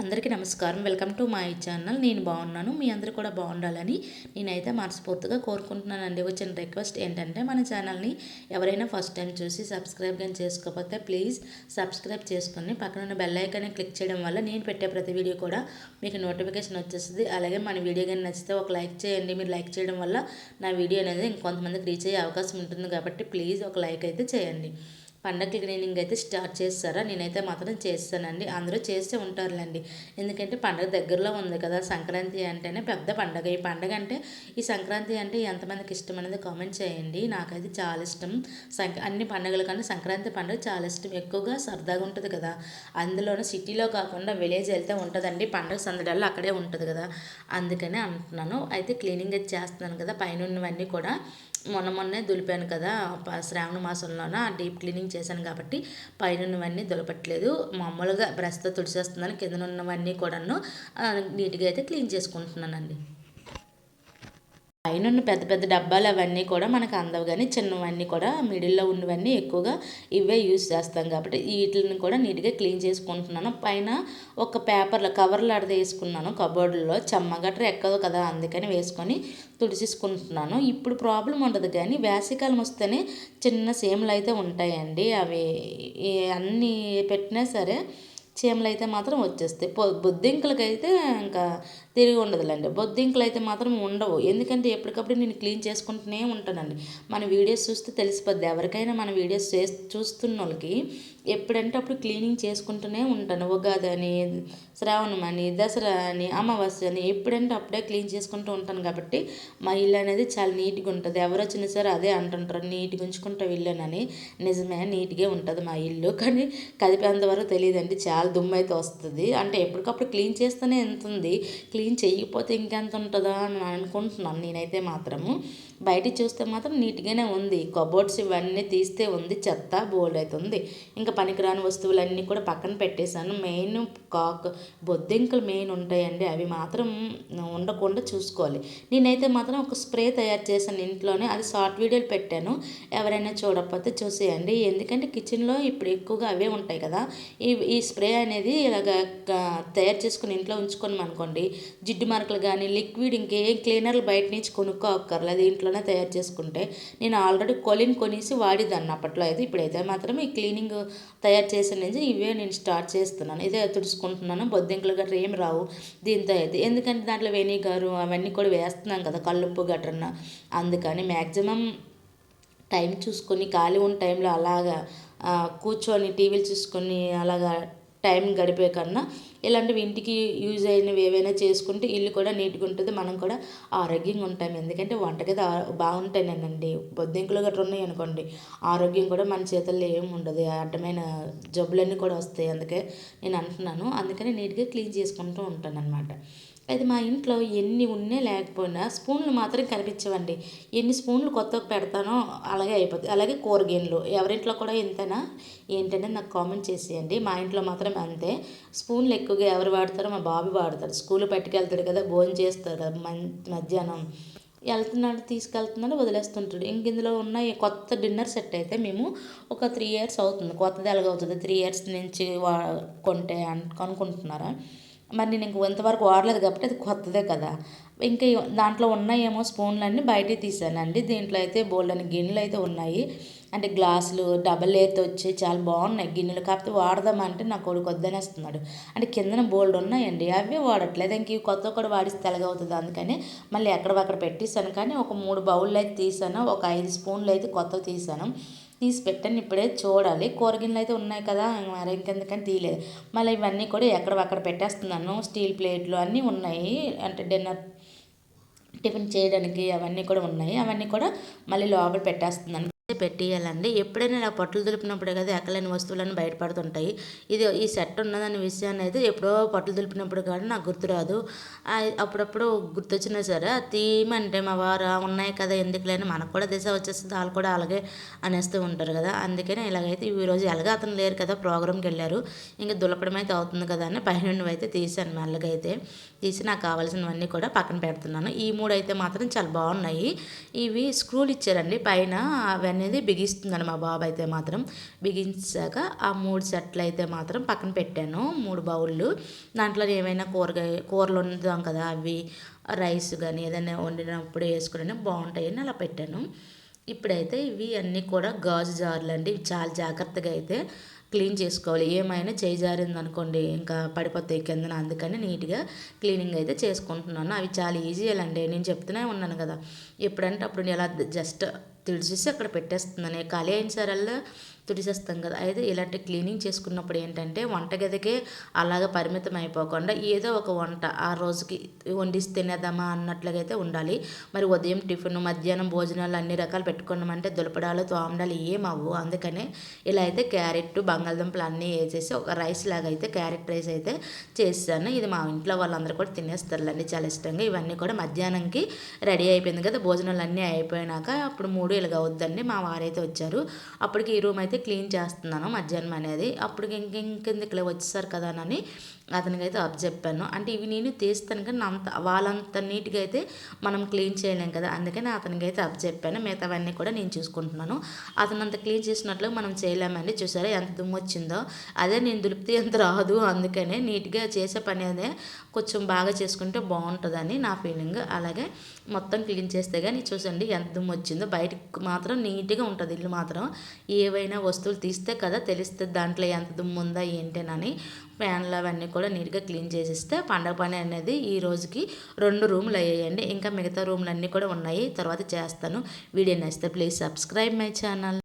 అందరికీ నమస్కారం. Welcome to my channel. నేను బాగున్నాను. మీ అందరూ కూడా బాగుండాలని నేనైతే మనస్ఫూర్తిగా కోరుకుంటున్నానండి. వచ్చిన రిక్వెస్ట్ ఏంటంటే మన ఛానల్ని ఎవరైనా ఫస్ట్ టైం చూసి సబ్స్క్రైబ్ కానీ చేసుకోకపోతే ప్లీజ్ సబ్స్క్రైబ్ చేసుకుని పక్కన ఉన్న బెల్ ఐకాన్ని క్లిక్ చేయడం వల్ల నేను పెట్టే ప్రతి వీడియో కూడా మీకు నోటిఫికేషన్ వచ్చేస్తుంది. అలాగే మన వీడియో కానీ నచ్చితే ఒక లైక్ చేయండి. మీరు లైక్ చేయడం వల్ల నా వీడియో అనేది ఇంకొంతమందికి రీచ్ అయ్యే అవకాశం ఉంటుంది. కాబట్టి ప్లీజ్ ఒక లైక్ అయితే చేయండి. పండగ క్లీనింగ్ అయితే స్టార్ట్ చేస్తారా? నేనైతే మాత్రం చేస్తానండి. అందరూ చేస్తే ఉంటారులేండి. ఎందుకంటే పండగ దగ్గరలో ఉంది కదా సంక్రాంతి అంటేనే పెద్ద పండగ. ఈ పండగ అంటే ఈ సంక్రాంతి అంటే ఎంతమందికి ఇష్టం అనేది కామెంట్ చేయండి. నాకైతే చాలా ఇష్టం. సంక అన్ని పండుగల కన్నా సంక్రాంతి పండుగ చాలా ఇష్టం. ఎక్కువగా సరదాగా ఉంటుంది కదా. అందులోనూ సిటీలో కాకుండా విలేజ్ వెళ్తే ఉంటుందండి. పండగ సందడాల్లో అక్కడే ఉంటుంది కదా. అందుకనే అంటున్నాను. అయితే క్లీనింగ్ అయితే చేస్తున్నాను కదా. పైన ఉన్నవన్నీ కూడా మొన్న మొన్నే దులిపాను కదా శ్రావణ మాసంలోన డీప్ క్లీనింగ్ చేశాను కాబట్టి పైన ఉన్నవన్నీ దులపట్లేదు. మామూలుగా బ్రష్తో తుడిచేస్తున్నాను కింద ఉన్నవన్నీ కూడాను నీట్గా అయితే క్లీన్ చేసుకుంటున్నానండి. పైన పెద్ద పెద్ద డబ్బాలు అవన్నీ కూడా మనకు అందవు కానీ చిన్నవన్నీ కూడా మిడిల్లో ఉన్నవన్నీ ఎక్కువగా ఇవే యూజ్ చేస్తాం కాబట్టి వీటిని కూడా నీట్గా క్లీన్ చేసుకుంటున్నాను. పైన ఒక పేపర్లో కవర్లు అడద వేసుకున్నాను కబోర్డులో చెమ్మ గట్రా ఎక్కదు కదా అందుకని వేసుకొని తుడిచేసుకుంటున్నాను. ఇప్పుడు ప్రాబ్లం ఉండదు కానీ వేసవికాలం వస్తేనే చిన్న సీమలు అయితే ఉంటాయండి. అవి అన్నీ పెట్టినా సరే చీమలు అయితే మాత్రం వచ్చేస్తాయి. పొ బొద్దింకలకైతే ఇంకా తిరిగి ఉండదులేండి. బొద్దింకలు అయితే మాత్రం ఉండవు. ఎందుకంటే ఎప్పటికప్పుడు నేను క్లీన్ చేసుకుంటూనే ఉంటానండి. మన వీడియోస్ చూస్తే తెలిసిపోద్ది. ఎవరికైనా మన వీడియోస్ చూస్తున్న వాళ్ళకి ఎప్పుడంటే అప్పుడు క్లీనింగ్ చేసుకుంటూనే ఉంటాను. ఉగాది అని శ్రావణం అని దసరా అని అమావాస్య అని ఎప్పుడంటే అప్పుడే క్లీన్ చేసుకుంటూ ఉంటాను కాబట్టి మా ఇల్లు అనేది చాలా నీట్గా ఉంటుంది. ఎవరు వచ్చినా సరే అదే అంటుంటారు. నీట్గా ఉంచుకుంటావు ఇల్లునని. నిజమే నీట్గా ఉంటుంది మా ఇల్లు. కానీ కదిపేంతవరకు తెలియదండి. చాలా దుమ్ము అయితే వస్తుంది. అంటే ఎప్పటికప్పుడు క్లీన్ చేస్తూనే ఉంటుంది క్లీన్ క్లీన్ చేయకపోతే ఇంకెంత ఉంటుందా అని అనుకుంటున్నాను నేనైతే మాత్రము. బయట చూస్తే మాత్రం నీట్గానే ఉంది. కబోర్డ్స్ ఇవన్నీ తీస్తే ఉంది చెత్త బోల్డ్ అవుతుంది ఇంకా పనికిరాని వస్తువులన్నీ కూడా పక్కన పెట్టేశాను. మెయిన్ కాక్ బొద్దింకలు మెయిన్ ఉంటాయండి. అవి మాత్రం ఉండకుండా చూసుకోవాలి. నేనైతే మాత్రం ఒక స్ప్రే తయారు చేశాను ఇంట్లోనే. అది షార్ట్ వీడియోలు పెట్టాను. ఎవరైనా చూడకపోతే చూసేయండి. ఎందుకంటే కిచెన్లో ఇప్పుడు ఎక్కువగా అవే ఉంటాయి కదా. ఈ ఈ స్ప్రే అనేది ఇలాగ తయారు చేసుకుని ఇంట్లో ఉంచుకొని అనుకోండి జిడ్డు మార్కులు కానీ లిక్విడ్ ఇంకేం క్లీనర్లు బయట నుంచి కొనుక్కోక్కర్లేదు ఇంట్లోనే తయారు చేసుకుంటే నేను ఆల్రెడీ కొలిన్ కొనేసి వాడేదాన్ని అప్పట్లో. అయితే ఇప్పుడైతే మాత్రం ఈ క్లీనింగ్ తయారు చేసిన నుంచి ఇవే నేను స్టార్ట్ చేస్తున్నాను. ఇదే తుడుచుకుంటున్నాను. బొద్దింకలు గట్రా ఏమి రావు దీంతో అయితే. ఎందుకంటే దాంట్లో వెనిగరు అవన్నీ కూడా వేస్తున్నాం కదా కల్లుప్పు గట్రన్న అందుకని మ్యాక్సిమం టైం చూసుకొని ఖాళీ ఉన్న టైంలో అలాగా కూర్చొని టీవీలు చూసుకొని అలాగా టైం గడిపే కన్నా ఇలాంటివి ఇంటికి యూజ్ అయినవి ఏవైనా చేసుకుంటే ఇల్లు కూడా నీట్గా ఉంటుంది మనం కూడా ఆరోగ్యంగా ఉంటాం. ఎందుకంటే వంటగది బాగుంటాయినండి. బొద్దింకులు గట్రా ఉన్నాయి అనుకోండి ఆరోగ్యం కూడా మన చేతుల్లో ఏమి ఉండదు. అడ్డమైన జబ్బులన్నీ కూడా వస్తాయి. అందుకే నేను అంటున్నాను. అందుకని నీట్గా క్లీన్ చేసుకుంటూ ఉంటాను అనమాట అది మా ఇంట్లో ఎన్ని ఉన్నా లేకపోయినా స్పూన్లు మాత్రం కనిపించవండి. ఎన్ని స్పూన్లు కొత్తగా పెడతానో అలాగే అయిపోతుంది అలాగే కూరగాయలు. ఎవరింట్లో కూడా ఇంతేనా? ఏంటంటే నాకు కామెంట్ చేసేయండి. మా ఇంట్లో మాత్రం అంతే. స్పూన్లు ఎక్కువగా ఎవరు వాడతారో మా బాబు వాడతాడు. స్కూల్ పట్టుకెళ్తాడు కదా భోజనం చేస్తారు కదా మధ్యాహ్నం. వెళ్తున్నాడు తీసుకెళ్తున్నాడు వదిలేస్తుంటాడు. ఇంక ఇందులో ఉన్న కొత్త డిన్నర్ సెట్ అయితే మేము ఒక త్రీ ఇయర్స్ అవుతుంది. కొత్తది ఎలాగవుతుంది? త్రీ ఇయర్స్ నుంచి వా కొంటే అనుకుంటున్నారా మరి నేను ఇంక ఇంతవరకు వాడలేదు కాబట్టి అది కొత్తదే కదా. ఇంకా దాంట్లో ఉన్నాయేమో స్పూన్లన్నీ బయటికి తీసానండి. దీంట్లో అయితే బోల్డని గిన్నెలు అయితే ఉన్నాయి. అంటే గ్లాసులు డబల్ అయితే వచ్చి చాలా బాగున్నాయి గిన్నెలు. కాకపోతే వాడదామంటే నా కొడుకు వద్దనేస్తున్నాడు. అంటే కిందన బోల్డ్ ఉన్నాయండి. అవి వాడట్లేదు. ఇంక కొత్త కూడా వాడిస్తే తెలగవుతుంది. అందుకని మళ్ళీ ఎక్కడ పెట్టేశాను. కానీ ఒక మూడు బౌళ్ళు అయితే తీసాను. ఒక ఐదు స్పూన్లు అయితే కొత్తవి తీసాను. తీసి పెట్టాను ఇప్పుడే చూడాలి. కూరగిన్నెలు అయితే ఉన్నాయి కదా మరి ఇంకెందుకని తీయలేదు. మళ్ళీ ఇవన్నీ కూడా ఎక్కడక్కడ పెట్టేస్తున్నాను. స్టీల్ ప్లేట్లు అన్నీ ఉన్నాయి. అంటే డిన్నర్ టిఫిన్ చేయడానికి అవన్నీ కూడా ఉన్నాయి. అవన్నీ కూడా మళ్ళీ లోపల పెట్టేస్తున్నాను. పెట్టేయాలండి ఎప్పుడైనా ఇలా పట్టులు దులిపినప్పుడే కదా ఎక్కలేని వస్తువులను బయటపడుతుంటాయి. ఇది ఈ సెట్ ఉన్నదనే విషయాన్ని అయితే ఎప్పుడో పట్టులు దులిపినప్పుడు కానీ నాకు గుర్తురాదు అప్పుడప్పుడు గుర్తొచ్చినా సరే తీయమంటే మా వారు ఉన్నాయి కదా ఎందుకులేని మనకు కూడా దిశ వచ్చేస్తుంది. వాళ్ళు కూడా అలాగే అనేస్తూ ఉంటారు కదా. అందుకనే ఇలాగైతే ఈరోజు ఎలాగే అతను లేరు కదా ప్రోగ్రామ్కి వెళ్ళారు. ఇంకా దులపడం అయితే అవుతుంది కదా అని పైన అయితే తీసాను మెల్లగా అయితే. తీసి నాకు కావాల్సినవన్నీ కూడా పక్కన పెడుతున్నాను. ఈ మూడు అయితే మాత్రం చాలా బాగున్నాయి. ఇవి స్క్రూలు ఇచ్చారండి. పైన అవన్నీ అనేది బిగిస్తుందని మా బాబు అయితే మాత్రం. బిగించాక ఆ మూడు సెట్లు అయితే మాత్రం పక్కన పెట్టాను. మూడు బౌళ్ళు. దాంట్లో ఏమైనా కూరగాయ కూరలు వండుదాం కదా అవి రైస్ కానీ ఏదైనా వండినప్పుడు వేసుకుని బాగుంటాయని అలా పెట్టాను. ఇప్పుడైతే ఇవి అన్నీ కూడా గాజు జార్లు అండి. చాలా జాగ్రత్తగా అయితే క్లీన్ చేసుకోవాలి. ఏమైనా చేయి జారింది అనుకోండి ఇంకా పడిపోతాయి కిందన అందుకని నీట్గా క్లీనింగ్ అయితే చేసుకుంటున్నాను. అవి చాలా ఈజీ అండి నేను చెప్తూనే ఉన్నాను కదా. ఎప్పుడంటే అప్పుడు ఎలా జస్ట్ తుడిచేసి అక్కడ పెట్టేస్తుందని ఖాళీ అయిన సరల్లా తుడిసేస్తాం కదా. అయితే ఇలాంటి క్లీనింగ్ చేసుకున్నప్పుడు ఏంటంటే వంటగదికే అలాగ పరిమితం అయిపోకుండా ఏదో ఒక వంట ఆ రోజుకి వండిసి తినేద్దామా అన్నట్లుగా అయితే ఉండాలి. మరి ఉదయం టిఫిన్ మధ్యాహ్నం భోజనాలు అన్ని రకాలు పెట్టుకున్నామంటే దులపడాలు తోమడాలు ఏం అవ్వు. అందుకనే ఇలా అయితే క్యారెట్ బంగాళదుంపలు అన్నీ వేసేసి ఒక రైస్ లాగా అయితే క్యారెట్ రైస్ అయితే చేశాను ఇది మా ఇంట్లో వాళ్ళందరూ కూడా తినేస్తారులండి. చాలా ఇష్టంగా ఇవన్నీ కూడా మధ్యాహ్నంకి రెడీ అయిపోయింది కదా. భోజనాలు అన్నీ అయిపోయినాక అప్పుడు మూడు ఇలాగ అవుద్దండి. మా వారైతే వచ్చారు. అప్పటికి ఈ రూమ్ అయితే క్లీన్ చేస్తున్నాను మధ్యాహ్నం అనేది. అప్పుడు ఇంక ఇంకెందుకు ఇక్కడ వచ్చేసారు కదా అని అతనికి అయితే అప్ చెప్పాను. అంటే ఇవి నేను తీస్తాను కానీ అంత వాళ్ళంత నీట్గా అయితే మనం క్లీన్ చేయలేం కదా అందుకని అతనికి అయితే అప్ చెప్పాను. మిగతావన్నీ కూడా నేను చూసుకుంటున్నాను. అతను అంత క్లీన్ చేసినట్లు మనం చేయలేమండి. చూసారా ఎంత దుమ్ము వచ్చిందో. అదే నేను దులిపితే ఎంత రాదు. అందుకనే నీట్గా చేసే పని అదే. కొంచెం బాగా చేసుకుంటే బాగుంటుందని నా ఫీలింగ్. అలాగే మొత్తం క్లీన్ చేస్తే కానీ చూసండి ఎంత దుమ్ము వచ్చిందో. బయటకు మాత్రం నీట్గా ఉంటుంది ఇల్లు మాత్రం. ఏవైనా వస్తువులు తీస్తే కదా తెలుస్తుంది దాంట్లో ఎంత దుమ్ము ఉందా ఏంటేనని ఫ్యాన్లు అవన్నీ కూడా నీట్గా క్లీన్ చేసిస్తే పండగ పని అనేది ఈ రోజుకి రెండు రూములు అయ్యాయండి. ఇంకా మిగతా రూమ్లు అన్నీ కూడా ఉన్నాయి. తర్వాత చేస్తాను. వీడియో నచ్చితే ప్లీజ్ సబ్స్క్రైబ్ మై ఛానల్.